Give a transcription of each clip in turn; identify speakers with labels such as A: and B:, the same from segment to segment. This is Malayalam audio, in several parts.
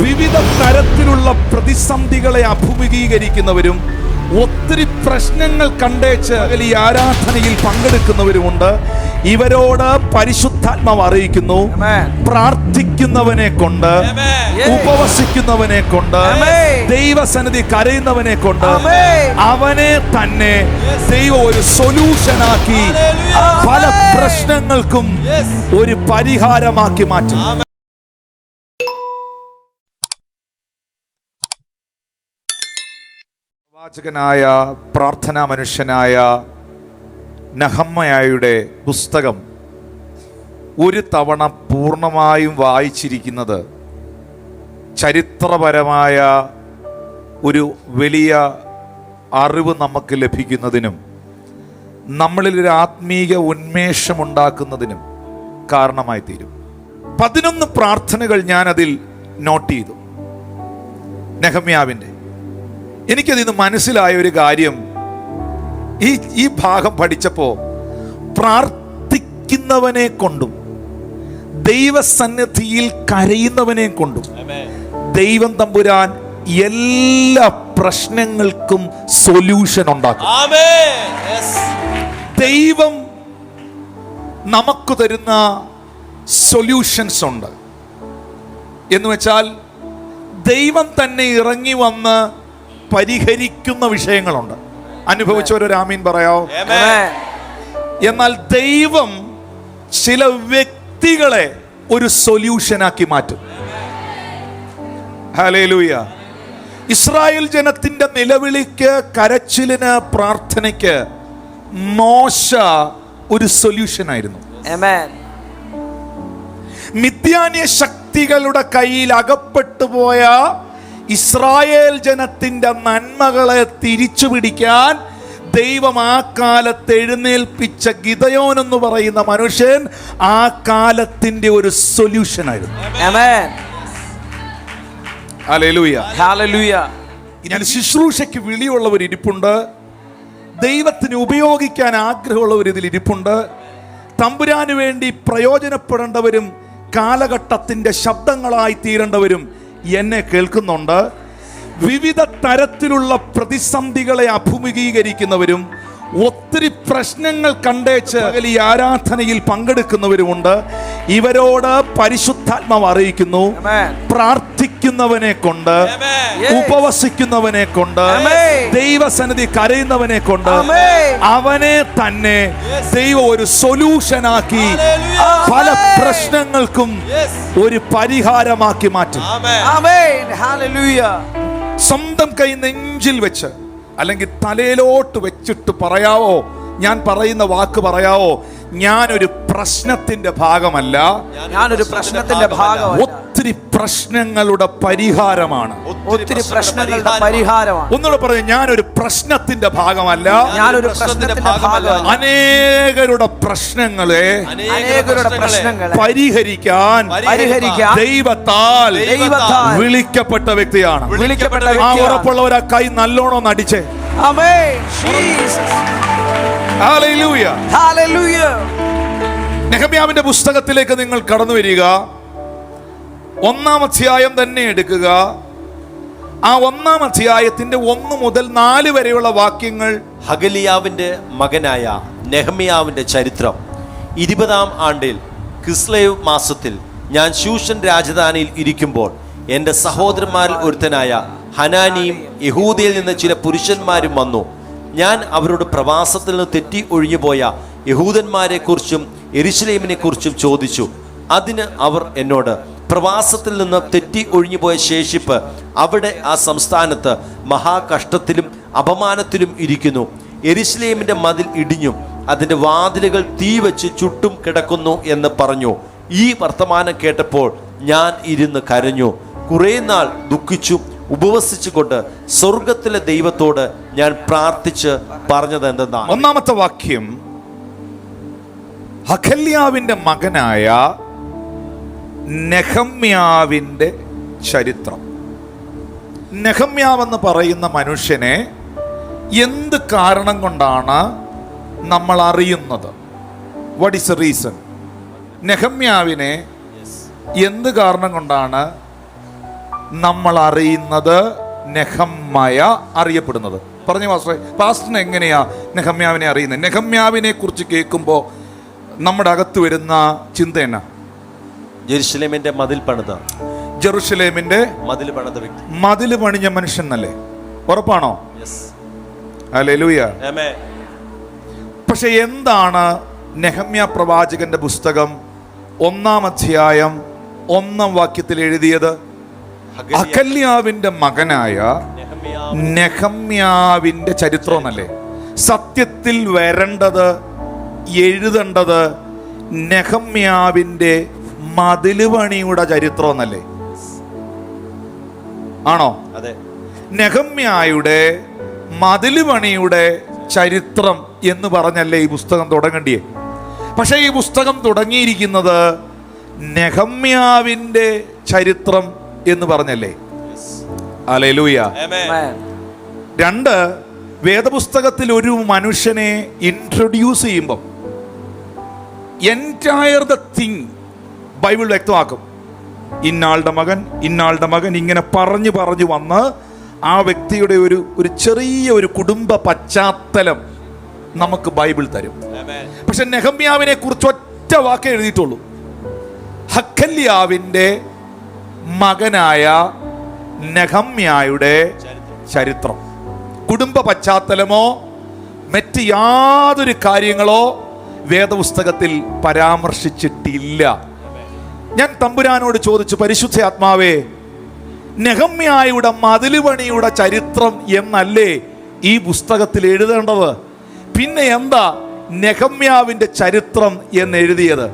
A: വിവിധ തരത്തിലുള്ള പ്രതിസന്ധികളെ അഭിമുഖീകരിക്കുന്നവരും ഒത്തിരി പ്രശ്നങ്ങൾ കണ്ടേച്ച് ഈ ആരാധനയിൽ പങ്കെടുക്കുന്നവരുമുണ്ട്. ഇവരോട് പരിശുദ്ധാത്മാവ് അറിയിക്കുന്നു. പ്രാർത്ഥിക്കുന്നവനെ കൊണ്ട്. ഉപവസിക്കുന്നവനെ കൊണ്ട് ദൈവസന്നിധി കരയുന്നവനെ കൊണ്ട് അവനെ തന്നെ ദൈവം ഒരു സൊല്യൂഷനാക്കി പല പ്രശ്നങ്ങൾക്കും ഒരു പരിഹാരമാക്കി മാറ്റും പ്രവാചകനായ പ്രാർത്ഥനാ മനുഷ്യനായ നഹമ്മയായുടെ പുസ്തകം ഒരു തവണ പൂർണമായും വായിച്ചിരിക്കുന്നത് ചരിത്രപരമായ ഒരു വലിയ അറിവ് നമുക്ക് ലഭിക്കുന്നതിനും നമ്മളിൽ ഒരു ആത്മീയ ഉന്മേഷമുണ്ടാക്കുന്നതിനും കാരണമായി തീരും. പതിനൊന്ന് പ്രാർത്ഥനകൾ ഞാനതിൽ നോട്ട് ചെയ്തു. നെഹമ്യാവിന്റെ എനിക്കതിൽ നിന്ന് മനസ്സിലായ ഒരു കാര്യം. ഈ ഈ ഭാഗം പഠിച്ചപ്പോൾ പ്രാർത്ഥിക്കുന്നവനെ കൊണ്ടും ദൈവസന്നിധിയിൽ കരയുന്നവനെ കൊണ്ടും ദൈവം തമ്പുരാൻ എല്ലാ പ്രശ്നങ്ങൾക്കും സൊല്യൂഷൻ ഉണ്ടാക്കും. ദൈവം നമുക്ക് തരുന്ന സൊല്യൂഷൻസ് ഉണ്ട്. എന്ന് വെച്ചാൽ ദൈവം തന്നെ ഇറങ്ങി വന്ന് പരിഹരിക്കുന്ന വിഷയങ്ങളുണ്ട്. അനുഭവിച്ചവരൊരു ആമീൻ പറയാവോ. എന്നാൽ ദൈവം ചില വ്യക്തികളെ ഒരു സൊല്യൂഷനാക്കി മാറ്റും. ഹലേലൂയ ഇസ്രായേൽ ജനത്തിന്റെ നിലവിളിക്ക് കരച്ചിലിന് പ്രാർത്ഥനയ്ക്ക് മോശ ഒരു സൊല്യൂഷൻ ആയിരുന്നു. മിഥ്യാന്യ ശക്തികളുടെ കയ്യിൽ അകപ്പെട്ടു പോയ ഇസ്രായേൽ ജനത്തിന്റെ നന്മകളെ തിരിച്ചു പിടിക്കാൻ ദൈവം ആ കാലത്ത് എഴുന്നേൽപ്പിച്ച ഗിതയോൻ എന്ന് പറയുന്ന മനുഷ്യൻ ആ കാലത്തിന്റെ ഒരു സൊല്യൂഷൻ ആയിരുന്നു. ഞാൻ ശുശ്രൂഷയ്ക്ക് വിളിയുള്ളവർ ഇരിപ്പുണ്ട്. ദൈവത്തിന് ഉപയോഗിക്കാൻ ആഗ്രഹമുള്ളവർ ഇതിൽ ഇരിപ്പുണ്ട്. തമ്പുരാന് വേണ്ടി പ്രയോജനപ്പെടേണ്ടവരും കാലഘട്ടത്തിന്റെ ശബ്ദങ്ങളായി തീരേണ്ടവരും എന്നെ കേൾക്കുന്നുണ്ട്. വിവിധ തരത്തിലുള്ള പ്രതിസന്ധികളെ അഭിമുഖീകരിക്കുന്നവരും ഒത്തിരി പ്രശ്നങ്ങൾ കണ്ടേച്ച് ഈ ആരാധനയിൽ പങ്കെടുക്കുന്നവരുമുണ്ട്. ഇവരോട് പരിശുദ്ധാത്മാവ് അറിയിക്കുന്നു. പ്രാർത്ഥിക്കുന്നവനെ കൊണ്ട്. ഉപവസിക്കുന്നവനെ കൊണ്ട് ദൈവസന്നിധി കരയുന്നവനെ കൊണ്ട് അവനെ തന്നെ ദൈവം ഒരു സൊല്യൂഷനാക്കി പല പ്രശ്നങ്ങൾക്കും ഒരു പരിഹാരമാക്കി മാറ്റും. സ്വന്തം കൈ നെഞ്ചിൽ വെച്ച് അല്ലെങ്കിൽ തലയിലോട്ട് വെച്ചിട്ട് പറയാവോ? ഞാൻ പറയുന്ന വാക്ക് പറയാവോ? ഞാനൊരു പ്രശ്നത്തിന്റെ ഭാഗമല്ല.
B: ഞാനൊരു പ്രശ്നത്തിന്റെ ഭാഗമല്ല.
A: ഒത്തിരി പ്രശ്നങ്ങളുടെ പരിഹാരമാണ്.
B: ഒത്തിരി പ്രശ്നങ്ങളുടെ പരിഹാരമാണ്.
A: ഒന്നുകൂടെ പറഞ്ഞു ഞാനൊരു പ്രശ്നത്തിന്റെ ഭാഗമല്ല.
B: ഞാനൊരു പ്രശ്നത്തിന്റെ ഭാഗമല്ല.
A: അനേകരുടെ പ്രശ്നങ്ങളെ
B: അനേകരുടെ പ്രശ്നങ്ങൾ
A: പരിഹരിക്കാൻ
B: പരിഹരിക്കാൻ
A: ദൈവത്താൽ
B: ദൈവത്താൽ
A: വിളിക്കപ്പെട്ട വ്യക്തിയാണ്.
B: വിളിക്കപ്പെട്ട
A: ആ ഉറപ്പുള്ളവരാ കൈ നല്ലോണം നടിച്ചേ ആമേൻ.
B: Amen.
A: നെഹമ്യാവിന്റെ പുസ്തകത്തിലേക്ക് നിങ്ങൾ കടന്നു വരിക. ഒന്നാം അധ്യായം തന്നെ എടുക്കുക. ആ ഒന്നാം അധ്യായത്തിന്റെ ഒന്ന് മുതൽ നാല് വരെയുള്ള വാക്യങ്ങൾ
C: ഹഗലിയാവിന്റെ മകനായ നെഹമ്യാവിന്റെ ചരിത്രം. ഇരുപതാം ആണ്ടിൽ കിസ്ലേവ് മാസത്തിൽ ഞാൻ ശൂഷൻ രാജധാനിയിൽ ഇരിക്കുമ്പോൾ എന്റെ സഹോദരന്മാരിൽ ഒരുത്തനായ ഹനാനിയും യഹൂദയിൽ നിന്ന് ചില പുരുഷന്മാരും വന്നു. ഞാൻ അവരോട് പ്രവാസത്തിൽ നിന്ന് തെറ്റി ഒഴിഞ്ഞുപോയ യഹൂദന്മാരെക്കുറിച്ചും കുറിച്ചും എരിശിലേമിനെ കുറിച്ചും ചോദിച്ചു. അതിന് അവർ എന്നോട് പ്രവാസത്തിൽ നിന്ന് തെറ്റി ഒഴിഞ്ഞുപോയ ശേഷിപ്പ് അവിടെ ആ സംസ്ഥാനത്ത് മഹാകഷ്ടത്തിലും അപമാനത്തിലും ഇരിക്കുന്നു. എരിശ്ലേമിന്റെ മതിൽ ഇടിഞ്ഞു. അതിന്റെ വാതിലുകൾ തീ വെച്ച് ചുട്ടും കിടക്കുന്നു എന്ന് പറഞ്ഞു. ഈ വർത്തമാനം കേട്ടപ്പോൾ ഞാൻ ഇരുന്ന് കരഞ്ഞു. കുറേ നാൾ ദുഃഖിച്ചു. ഉപവസിച്ചുകൊണ്ട് സ്വർഗത്തിലെ ദൈവത്തോട് ഞാൻ പ്രാർത്ഥിച്ച് പറഞ്ഞത് എന്തെന്നാണ്?
A: ഒന്നാമത്തെ വാക്യം ഹഖല്യാവിന്റെ മകനായ നെഹമ്യാവിന്റെ ചരിത്രം. നെഹമ്യാവെന്ന് പറയുന്ന മനുഷ്യനെ എന്ത് കാരണം കൊണ്ടാണ് നമ്മൾ അറിയുന്നത്? വാട്ട് ഇസ് എ റീസൺ നെഹമ്യാവിനെ എന്ത് കാരണം കൊണ്ടാണ് നമ്മൾ അറിയുന്നത് നെഹമ്മയ അറിയപ്പെടുന്നത്. പറഞ്ഞു മാസ്റ്ററെ? പാസ്റ്ററിന് എങ്ങനെയാ നെഹമ്യാവിനെ അറിയുന്നത്? നെഹമ്യാവിനെ കുറിച്ച് കേൾക്കുമ്പോൾ നമ്മുടെ അകത്ത് വരുന്ന ചിന്ത എന്നാ?
C: ജെറുസലേമിന്റെ മതിൽ പണിത.
A: ജെറുസലേമിന്റെ
C: മതിൽ പണിത വ്യക്തി.
A: മതിൽ പണിഞ്ഞ മനുഷ്യൻ എന്നല്ലേ ഉറപ്പാണോ പക്ഷെ എന്താണ് നെഹമ്യ പ്രവാചകന്റെ പുസ്തകം ഒന്നാം അധ്യായം ഒന്നാം വാക്യത്തിൽ എഴുതിയത്? അകല്യാവിന്റെ മകനായ നെഹമ്യാവിന്റെ ചരിത്രം എന്നല്ലേ സത്യത്തിൽ വരേണ്ടത് എഴുതേണ്ടത് നെഹമ്യാവിന്റെ മതിൽ പണിയുടെ ചരിത്രം എന്നല്ലേ ആണോ?
C: അതെ.
A: നെഹമ്യായുടെ മതിൽ പണിയുടെ ചരിത്രം എന്ന് പറഞ്ഞല്ലേ ഈ പുസ്തകം തുടങ്ങണ്ടിയേ? പക്ഷേ ഈ പുസ്തകം തുടങ്ങിയിരിക്കുന്നത് നെഹമ്യാവിന്റെ ചരിത്രം എന്ന് പറഞ്ഞല്ലേ? Hallelujah
B: Amen.
A: രണ്ട് വേദപുസ്തകത്തിൽ ഒരു മനുഷ്യനെ ഇൻട്രൊഡ്യൂസ് ചെയ്യുമ്പം എന്റയർ ദ തിങ് ബൈബിൾ വ്യക്തമാക്കും. ഇന്നാളുടെ മകൻ ഇന്നാളുടെ മകൻ ഇങ്ങനെ പറഞ്ഞു പറഞ്ഞു വന്ന് ആ വ്യക്തിയുടെ ഒരു ഒരു ചെറിയ ഒരു കുടുംബ പശ്ചാത്തലം നമുക്ക് ബൈബിൾ തരും. പക്ഷെ നെഹമ്യാവിനെ കുറിച്ച് ഒറ്റ വാക്കേ എഴുതിയിട്ടുള്ളൂ. ഹക്കല്യാവിന്റെ മകനായ നെഹമ്യായുടെ ചരിത്രം. കുടുംബ പശ്ചാത്തലമോ മറ്റ് യാതൊരു കാര്യങ്ങളോ വേദപുസ്തകത്തിൽ പരാമർശിച്ചിട്ടില്ല. ഞാൻ തമ്പുരാനോട് ചോദിച്ചു പരിശുദ്ധ ആത്മാവേ നെഹമ്യായുടെ മതിലുപണിയുടെ ചരിത്രം എന്നല്ലേ ഈ പുസ്തകത്തിൽ എഴുതേണ്ടത്? പിന്നെ എന്താ നെഹമ്യാവിന്റെ ചരിത്രം എന്ന് എഴുതിയത്?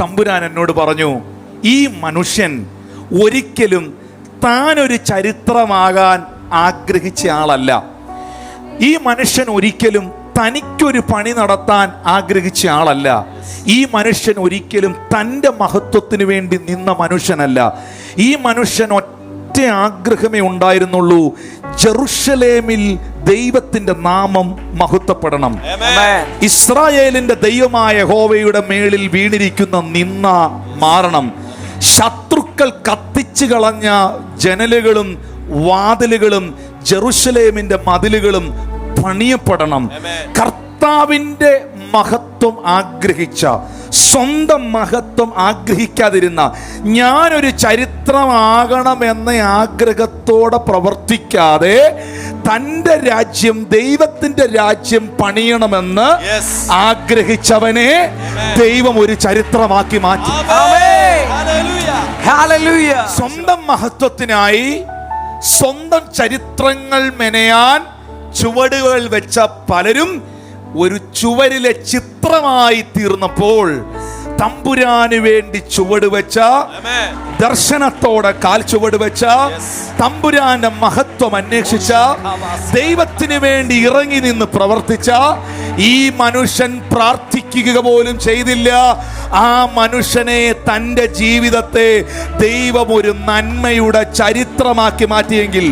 A: തമ്പുരാൻ എന്നോട് പറഞ്ഞു ഈ മനുഷ്യൻ ഒരിക്കലും താനൊരു ചരിത്രമാകാൻ ആഗ്രഹിച്ച ആളല്ല. ഈ മനുഷ്യൻ ഒരിക്കലും തനിക്കൊരു പണി നടത്താൻ ആഗ്രഹിച്ച ആളല്ല. ഈ മനുഷ്യൻ ഒരിക്കലും തന്റെ മഹത്വത്തിന് വേണ്ടി നിന്ന മനുഷ്യനല്ല. ഈ മനുഷ്യൻ ഒറ്റ ആഗ്രഹമേ ഉണ്ടായിരുന്നുള്ളൂ. ജെറുഷലേമിൽ ദൈവത്തിന്റെ നാമം മഹത്വപ്പെടണം. ഇസ്രായേലിന്റെ ദൈവമായ ഹോവയുടെ മേളിൽ വീണിരിക്കുന്ന നിന്ന മാറണം. ശത്രുക്കൾ കത്തിച്ചു കളഞ്ഞ ജനലുകളും വാതിലുകളും ജെറുസലേമിന്റെ മതിലുകളും പണിയപ്പെടണം. കർത്താവിന്റെ മഹത്വം ആഗ്രഹിച്ച സ്വന്തം മഹത്വം ആഗ്രഹിക്കാതിരുന്ന ഞാനൊരു ചരിത്രമാകണമെന്ന ആഗ്രഹത്തോടെ പ്രവർത്തിക്കാതെ തന്റെ രാജ്യം ദൈവത്തിന്റെ രാജ്യം പണിയണമെന്ന്. ആഗ്രഹിച്ചവനെ ദൈവം ഒരു ചരിത്രമാക്കി മാറ്റി. സ്വന്തം മഹത്വത്തിനായി സ്വന്തം ചരിത്രങ്ങൾ മെനയാൻ ചുവടുകൾ വെച്ച പലരും ഒരു ചുവരിലെ ചിത്രമായി തീർന്നപ്പോൾ തമ്പുരാന് വേണ്ടി ചുവട് വെച്ച ദർശനത്തോടെ കാൽ ചുവട് വെച്ച തമ്പുരാന്റെ മഹത്വം അന്വേഷിച്ച ദൈവത്തിന് വേണ്ടി ഇറങ്ങി നിന്ന് പ്രവർത്തിച്ച ഈ മനുഷ്യൻ പ്രാർത്ഥിക്കുക പോലും ചെയ്തില്ല. ആ മനുഷ്യനെ തന്റെ ജീവിതത്തെ ദൈവം ഒരു നന്മയുടെ ചരിത്രമാക്കി മാറ്റിയെങ്കിൽ.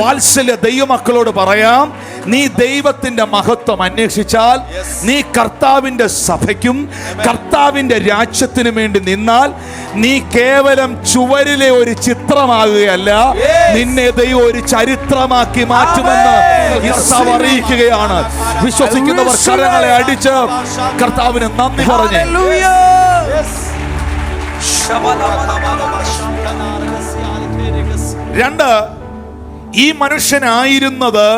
A: വാത്സല്യ ദൈവമക്കളോട് പറയാം നീ ദൈവത്തിന്റെ മഹത്വം അന്വേഷിച്ചാൽ നീ കർത്താവിന്റെ സഭയ്ക്കും കർത്താവിന്റെ രാജ്യത്തിനും വേണ്ടി നിന്നാൽ നീ കേവലം ചുവരിലെ ഒരു ചിത്രമാകുകയല്ല. നിന്നെ ദൈവം ഒരു ചരിത്രമാക്കി മാറ്റുമെന്ന് കർത്താവ് അറിയിക്കുകയാണ്. വിശ്വസിക്കുന്നവർ കരങ്ങളെ അടിച്ച് കർത്താവിന് നന്ദി പറഞ്ഞു. രണ്ട് ഈ മനുഷ്യനായിരുന്നത്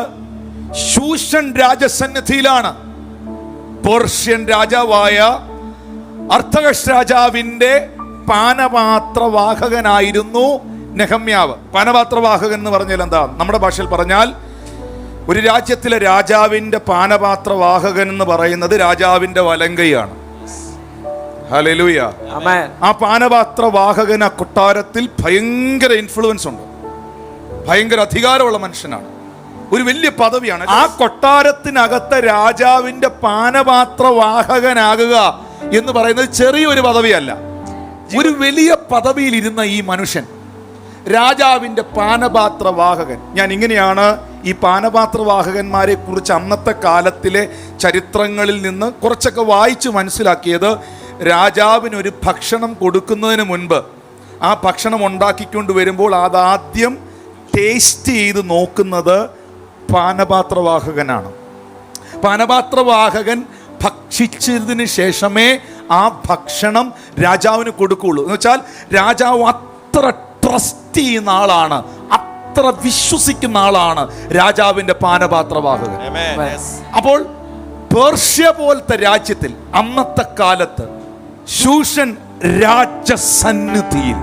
A: ശൂഷൻ രാജസന്നിധിയിലാണ്. പേർഷ്യൻ രാജാവായ അർത്ഥകഷ് രാജാവിന്റെ പാനപാത്രവാഹകനായിരുന്നു നെഹമ്യാവ്. പാനപാത്രവാഹകൻ എന്ന് പറഞ്ഞാൽ എന്താ? നമ്മുടെ ഭാഷയിൽ പറഞ്ഞാൽ ഒരു രാജ്യത്തിലെ രാജാവിന്റെ പാനപാത്രവാഹകൻ എന്ന് പറയുന്നത് രാജാവിന്റെ വലങ്കയാണ്. ഹലലൂയ
B: Amen.
A: ആ പാനപാത്രവാഹകന ആ കൊട്ടാരത്തിൽ ഭയങ്കര ഇൻഫ്ലുവൻസ് ഉണ്ട്. ഭയങ്കര അധികാരമുള്ള മനുഷ്യനാണ്. ഒരു വലിയ പദവിയാണ്. ആ കൊട്ടാരത്തിനകത്തെ രാജാവിന്റെ പാനപാത്രവാഹകനാകുക എന്ന് പറയുന്നത് ചെറിയൊരു പദവിയല്ല. ഒരു വലിയ പദവിയിലിരുന്ന ഈ മനുഷ്യൻ രാജാവിന്റെ പാനപാത്രവാഹകൻ. ഞാൻ ഇങ്ങനെയാണ് ഈ പാനപാത്രവാഹകന്മാരെ കുറിച്ച് അന്നത്തെ കാലത്തിലെ ചരിത്രങ്ങളിൽ നിന്ന് കുറച്ചൊക്കെ വായിച്ച് മനസ്സിലാക്കിയത് രാജാവിനൊരു ഭക്ഷണം കൊടുക്കുന്നതിന് മുൻപ്. ആ ഭക്ഷണം ഉണ്ടാക്കിക്കൊണ്ട് വരുമ്പോൾ അതാദ്യം ടേസ്റ്റ് ചെയ്ത് നോക്കുന്നത് പാനപാത്രവാഹകനാണ്. പാനപാത്രവാഹകൻ ഭക്ഷിച്ചതിന് ശേഷമേ ആ ഭക്ഷണം രാജാവിന് കൊടുക്കുകയുള്ളൂ എന്ന് വെച്ചാൽ രാജാവ് അത്ര ട്രസ്റ്റ് ചെയ്യുന്ന ആളാണ്. അത്ര വിശ്വസിക്കുന്ന ആളാണ് രാജാവിന്റെ പാനപാത്രവാഹകൻ. അപ്പോൾ പേർഷ്യ പോലത്തെ രാജ്യത്തിൽ അന്നത്തെ കാലത്ത് ശൂഷൻ രാജസന്നിധിയിൽ.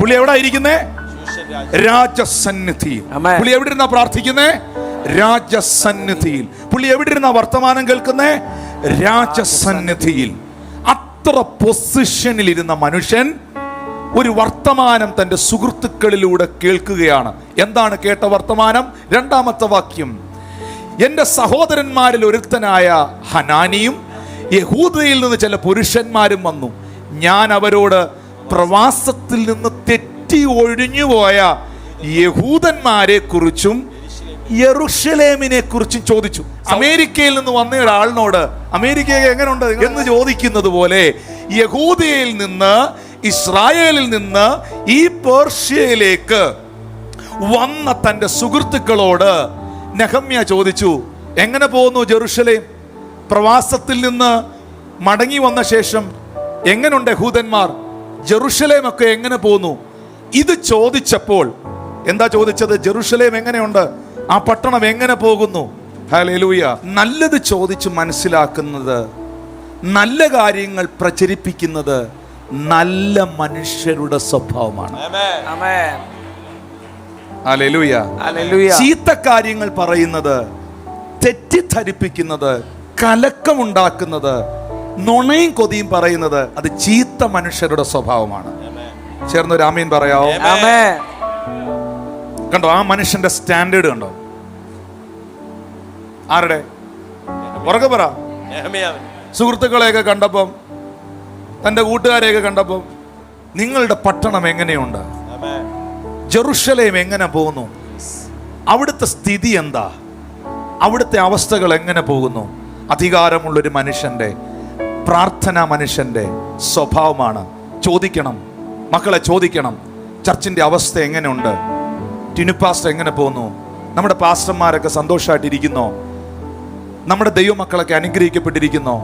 A: പുള്ളി എവിടെ ഇരിക്കുന്നേ?
C: രാജസന്നിധി
A: രാജസന്നിധിയിൽ. പുള്ളി എവിടെ ഇരുന്നാ പ്രാർത്ഥിക്കുന്നേ? രാജസന്നിധിയിൽ. പുള്ളി എവിടെ ഇരുന്നാ വർത്തമാനം കേൾക്കുന്നേ? രാജസന്നിധിയിൽ. അത്ര പൊസിഷനിൽ ഇരുന്ന മനുഷ്യൻ ഒരു വർത്തമാനം തന്റെ സുഹൃത്തുക്കളിലൂടെ കേൾക്കുകയാണ്. എന്താണ് കേട്ട വർത്തമാനം? രണ്ടാമത്തെ വാക്യം. എന്റെ സഹോദരന്മാരിൽ ഒരുത്തനായ ഹനാനിയും യഹൂദയിൽ നിന്ന് ചില പുരുഷന്മാരും വന്നു. ഞാൻ അവരോട് പ്രവാസത്തിൽ നിന്ന് തെറ്റി ഒഴിഞ്ഞുപോയ യഹൂദന്മാരെ കുറിച്ചും യെറുഷലേമിനെ കുറിച്ചും ചോദിച്ചു അമേരിക്കയിൽ നിന്ന് വന്ന ഒരാളിനോട് അമേരിക്ക എങ്ങനെയുണ്ട് എന്ന് ചോദിക്കുന്നത് പോലെ യഹൂദയിൽ നിന്ന് ഇസ്രായേലിൽ നിന്ന് ഈ പേർഷ്യയിലേക്ക് വന്ന തന്റെ സുഹൃത്തുക്കളോട് നെഹമ്യ ചോദിച്ചു എങ്ങനെ പോകുന്നു ജെറുഷലേം പ്രവാസത്തിൽ നിന്ന് മടങ്ങി വന്ന ശേഷം എങ്ങനെയുണ്ട് യഹൂദന്മാർ? ജെറുഷലേം ഒക്കെ എങ്ങനെ പോകുന്നു? ഇത് ചോദിച്ചപ്പോൾ എന്താ ചോദിച്ചത്? ജെറുഷലേം എങ്ങനെയുണ്ട്? ആ പട്ടണം എങ്ങനെ പോകുന്നു? ഹലൂയ നല്ലത് ചോദിച്ച് മനസ്സിലാക്കുന്നത് നല്ല കാര്യങ്ങൾ പ്രചരിപ്പിക്കുന്നത് നല്ല മനുഷ്യരുടെ സ്വഭാവമാണ്.
C: Amen.
B: Amen.
A: ഹല്ലേലൂയ ചീത്ത കാര്യങ്ങൾ പറയുന്നത് തെറ്റിദ്ധരിപ്പിക്കുന്നത് കലക്കമുണ്ടാക്കുന്നത് നുണയും കൊതിയും പറയുന്നത് അത് ചീത്ത മനുഷ്യരുടെ സ്വഭാവമാണ്. ചേർന്ന് രാമീൻ പറയാമോ
B: Amen.
A: കണ്ടോ ആ മനുഷ്യന്റെ സ്റ്റാൻഡേർഡ് കണ്ടോ? ആരുടെ? ഉറക്കെ പറ. സുഹൃത്തുക്കളെയൊക്കെ കണ്ടപ്പം തന്റെ കൂട്ടുകാരെയൊക്കെ കണ്ടപ്പം നിങ്ങളുടെ പട്ടണം എങ്ങനെയുണ്ട്. ജെറുഷലേം എങ്ങനെ പോകുന്നു? അവിടുത്തെ സ്ഥിതി എന്താ? അവിടുത്തെ അവസ്ഥകൾ എങ്ങനെ പോകുന്നു? അധികാരമുള്ളൊരു മനുഷ്യന്റെ പ്രാർത്ഥന മനുഷ്യന്റെ സ്വഭാവമാണ്. ചോദിക്കണം. മക്കളെ ചോദിക്കണം. ചർച്ചിന്റെ അവസ്ഥ എങ്ങനെയുണ്ട്? ടിനുപാസ്റ്റർ എങ്ങനെ പോകുന്നു? നമ്മുടെ പാസ്റ്റർമാരൊക്കെ സന്തോഷമായിട്ടിരിക്കുന്നോ നമ്മുടെ ദൈവമക്കളൊക്കെ അനുഗ്രഹിക്കപ്പെട്ടിരിക്കുന്നോ.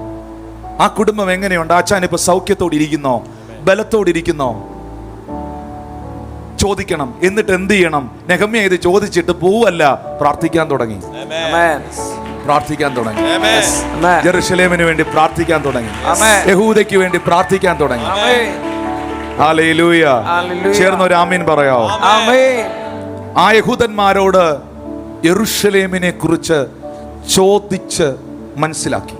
A: ആ കുടുംബം എങ്ങനെയുണ്ട്? ആച്ചാൻ ഇപ്പൊ സൗഖ്യത്തോടെ ഇരിക്കുന്നോ ബലത്തോടെ ഇരിക്കുന്നോ ചോദിക്കണം എന്നിട്ട് എന്ത് ചെയ്യണം? നെഹമ്യ ഇത് ചോദിച്ചിട്ട് പോവല്ല. പ്രാർത്ഥിക്കാൻ തുടങ്ങി. പ്രാർത്ഥിക്കാൻ തുടങ്ങി. ജെറുസലേമിന് വേണ്ടി പ്രാർത്ഥിക്കാൻ തുടങ്ങി. യഹൂദയ്ക്ക് വേണ്ടി പ്രാർത്ഥിക്കാൻ തുടങ്ങി.
B: Amen.
A: ഹല്ലേലൂയ ആ യഹൂദന്മാരോട് യെറുഷലേമിനെ കുറിച്ച് ചോദിച്ച് മനസ്സിലാക്കി.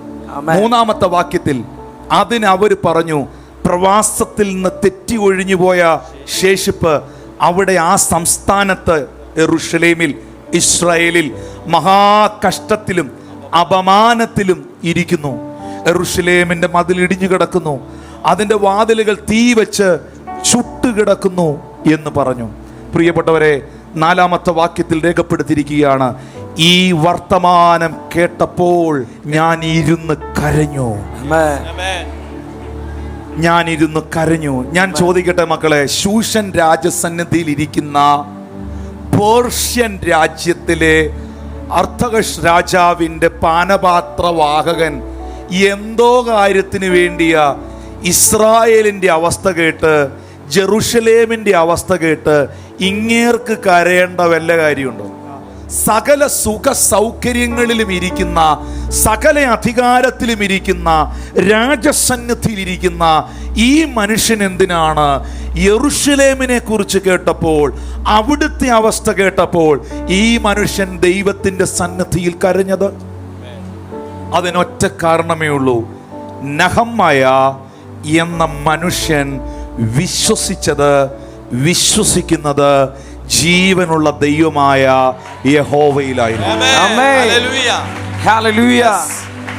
A: മൂന്നാമത്തെ വാക്യത്തിൽ അതിന് അവർ പറഞ്ഞു പ്രവാസത്തിൽ നിന്ന് തെറ്റി ഒഴിഞ്ഞു പോയ ശേഷിപ്പ് അവിടെ ആ സംസ്ഥാനത്ത് എറുഷലേമിൽ ഇസ്രായേലിൽ മഹാകഷ്ടത്തിലും അപമാനത്തിലും ഇരിക്കുന്നു. എറുഷലേമിന്റെ മതിൽ ഇടിഞ്ഞു കിടക്കുന്നു. അതിന്റെ വാതിലുകൾ തീ വെച്ച് ചുട്ടുകിടക്കുന്നു എന്ന് പറഞ്ഞു. പ്രിയപ്പെട്ടവരെ നാലാമത്തെ വാക്യത്തിൽ രേഖപ്പെടുത്തിയിരിക്കുകയാണ് ഈ വർത്തമാനം കേട്ടപ്പോൾ ഞാൻ ഇരുന്ന് കരഞ്ഞു. ഞാൻ ഇരുന്ന് കരഞ്ഞു. ഞാൻ ചോദിക്കട്ടെ മക്കളെ ശൂഷൻ രാജസന്നിധിയിൽ ഇരിക്കുന്ന പേർഷ്യൻ രാജ്യത്തിലെ അർത്ഥകഷ് രാജാവിന്റെ പാനപാത്രവാഹകൻ എന്തോ കാര്യത്തിന് വേണ്ടിയ ഇസ്രായേലിന്റെ അവസ്ഥ കേട്ട് ജെറുഷലേമിന്റെ അവസ്ഥ കേട്ട് ഇങ്ങേർക്ക് കരയേണ്ട വല്ല കാര്യമുണ്ടോ? സകല സുഖ സൗകര്യങ്ങളിലും ഇരിക്കുന്ന സകല അധികാരത്തിലും ഇരിക്കുന്ന രാജസന്നിധിയിലിരിക്കുന്ന ഈ മനുഷ്യൻ എന്തിനാണ്? യെറുഷലേമിനെ കുറിച്ച് കേട്ടപ്പോൾ അവിടുത്തെ അവസ്ഥ കേട്ടപ്പോൾ ഈ മനുഷ്യൻ ദൈവത്തിന്റെ സന്നിധിയിൽ കരഞ്ഞത്. അതിനൊറ്റ കാരണമേ ഉള്ളൂ. നഹമ്മയ എന്ന മനുഷ്യൻ വിശ്വസിച്ചത് വിശ്വസിക്കുന്നത് ജീവനുള്ള ദൈവമായ യഹോവയിലായിരുന്നു.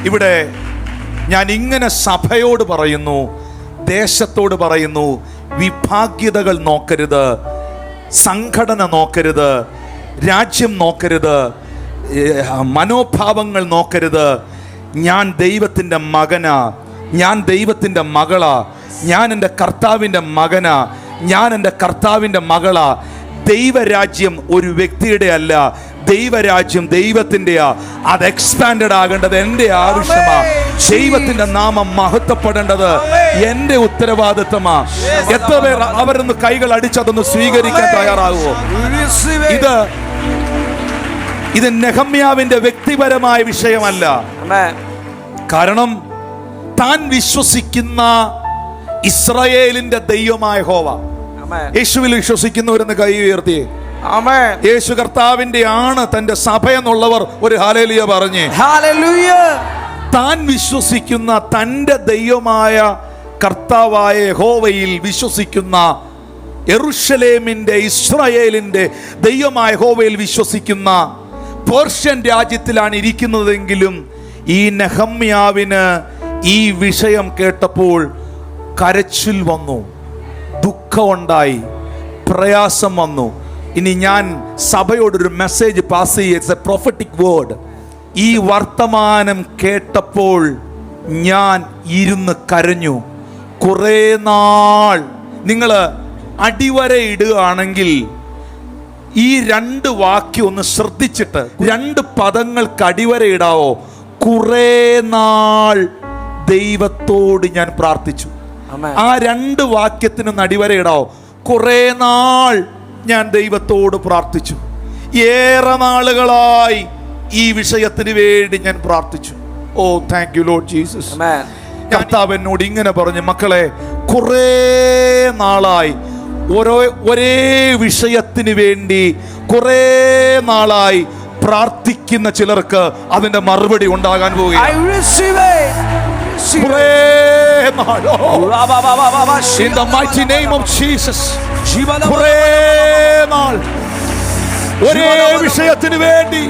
A: ഇവിടെ ഞാൻ ഇങ്ങനെ സഭയോട് പറയുന്നു ദേശത്തോട് പറയുന്നു വിഭാഗ്യതകൾ നോക്കരുത് സംഘടന നോക്കരുത് രാജ്യം നോക്കരുത് മനോഭാവങ്ങൾ നോക്കരുത്. ഞാൻ ദൈവത്തിന്റെ മകന ഞാൻ ദൈവത്തിന്റെ മകളാ. ഞാൻ എന്റെ കർത്താവിന്റെ മകനാ. ഞാൻ എന്റെ കർത്താവിന്റെ മകളാ. ദൈവരാജ്യം ഒരു വ്യക്തിയുടെ അല്ല. ദൈവരാജ്യം ദൈവത്തിന്റെയാ. അത് എക്സ്പാൻഡഡ് ആകേണ്ടത് എന്റെ ആവശ്യമാ. ദൈവത്തിന്റെ നാമം മഹത്വപ്പെടേണ്ടത് എന്റെ ഉത്തരവാദിത്വമാ എത്ര പേർ അവരൊന്ന് കൈകൾ അടിച്ചതൊന്ന് സ്വീകരിക്കാൻ തയ്യാറാകുമോ ഇത് ഇത് നെഹമ്യാവിന്റെ വ്യക്തിപരമായ വിഷയമല്ല. കാരണം താൻ വിശ്വസിക്കുന്ന ഇസ്രയേലിന്റെ ദൈവമായ ഹോവ. യേശുവിൽ വിശ്വസിക്കുന്നവരെന്ന് കൈ ഉയർത്തി. യേശു കർത്താവിന്റെ ആണ് തന്റെ സഭ എന്നുള്ളവർ ഒരു ഹാലലിയ പറഞ്ഞേ. താൻ വിശ്വസിക്കുന്ന തന്റെ ദൈവമായ കർത്താവായ ഹോവയിൽ വിശ്വസിക്കുന്ന എറുഷലേമിന്റെ ഇസ്രായേലിന്റെ ദൈവമായ ഹോവയിൽ വിശ്വസിക്കുന്ന പേർഷ്യൻ രാജ്യത്തിലാണ് ഇരിക്കുന്നതെങ്കിലും ഈ നെഹമ്യാവിന് ഈ വിഷയം കേട്ടപ്പോൾ കരച്ചിൽ വന്നു ദുഃഖമുണ്ടായി പ്രയാസം വന്നു. ഇനി ഞാൻ സഭയോടൊരു മെസ്സേജ് പാസ് ചെയ്യുക ഇറ്റ്സ് എ പ്രൊഫറ്റിക് വേർഡ് ഈ വർത്തമാനം കേട്ടപ്പോൾ ഞാൻ ഇരുന്ന് കരഞ്ഞു. കുറേ നാൾ നിങ്ങൾ അടിവര ഇടുകയാണെങ്കിൽ ഈ രണ്ട് വാക്യം ഒന്ന് ശ്രദ്ധിച്ചിട്ട് രണ്ട് പദങ്ങൾക്ക് അടിവര ഇടാവോ? കുറേ നാൾ ദൈവത്തോട് ഞാൻ പ്രാർത്ഥിച്ചു. ആ രണ്ട് വാക്യത്തിന് നടിവരെ ഇടാവോ? കുറേ നാൾ ഞാൻ ദൈവത്തോട് പ്രാർത്ഥിച്ചു. ഏറെ നാളുകളായി ഈ വിഷയത്തിന് വേണ്ടി ഞാൻ പ്രാർത്ഥിച്ചു. Oh thank you Lord Jesus. കർത്താവ് എന്നോട് ഇങ്ങനെ പറഞ്ഞു മക്കളെ കുറേ നാളായി ഓരോ ഒരേ വിഷയത്തിന് വേണ്ടി കുറേ നാളായി പ്രാർത്ഥിക്കുന്ന ചിലർക്ക് അതിന്റെ മറുപടി ഉണ്ടാകാൻ
B: I Pray,
A: Lord. In the mighty name of
B: Jesus.
A: Pray, Lord. ഒരേ വിഷയത്തിന് വേണ്ടി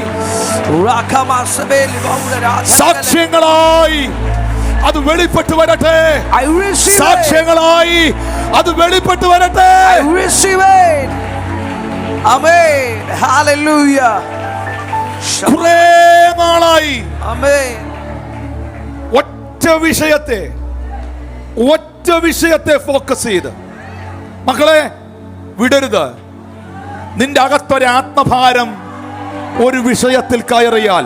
A: സാക്ഷ്യങ്ങളായി അത് വെളിപ്പെട്ടു വരട്ടെ. സാക്ഷ്യങ്ങളായി അത് വെളിപ്പെട്ടു വരട്ടെ. കുറേ നാളായി.
B: അമേ
A: ഒറ്റ വിഷയത്തെ ഒറ്റ വിഷയത്തെ ഫോക്കസ് ചെയ്ത്. മക്കളെ വിടരുത്. നിന്റെ അകത്തൊരു ആത്മഭാരം ഒരു വിഷയത്തിൽ കയറിയാൽ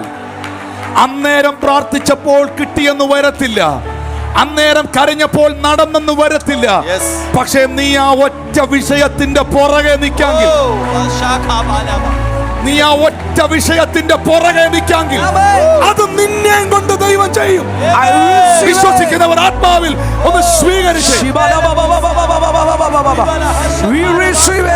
A: അന്നേരം പ്രാർത്ഥിച്ചപ്പോൾ കിട്ടിയെന്ന് വരത്തില്ല. അന്നേരം കരഞ്ഞപ്പോൾ നടന്നെന്ന് വരത്തില്ല. പക്ഷേ നീ ആ ഒറ്റ വിഷയത്തിന്റെ പുറകെ നിൽക്കാമെങ്കിൽ നീ ആ ഒറ്റ വിഷയത്തിന്റെ പുറകെ നിൽക്കാമെങ്കിൽ അത് നിന്നെ കൊണ്ട് ദൈവം ചെയ്യും വിശ്വസിക്കുന്നവർ ആത്മാവിൽ ഒന്ന് സ്വീകരിച്ച്
B: We receive it.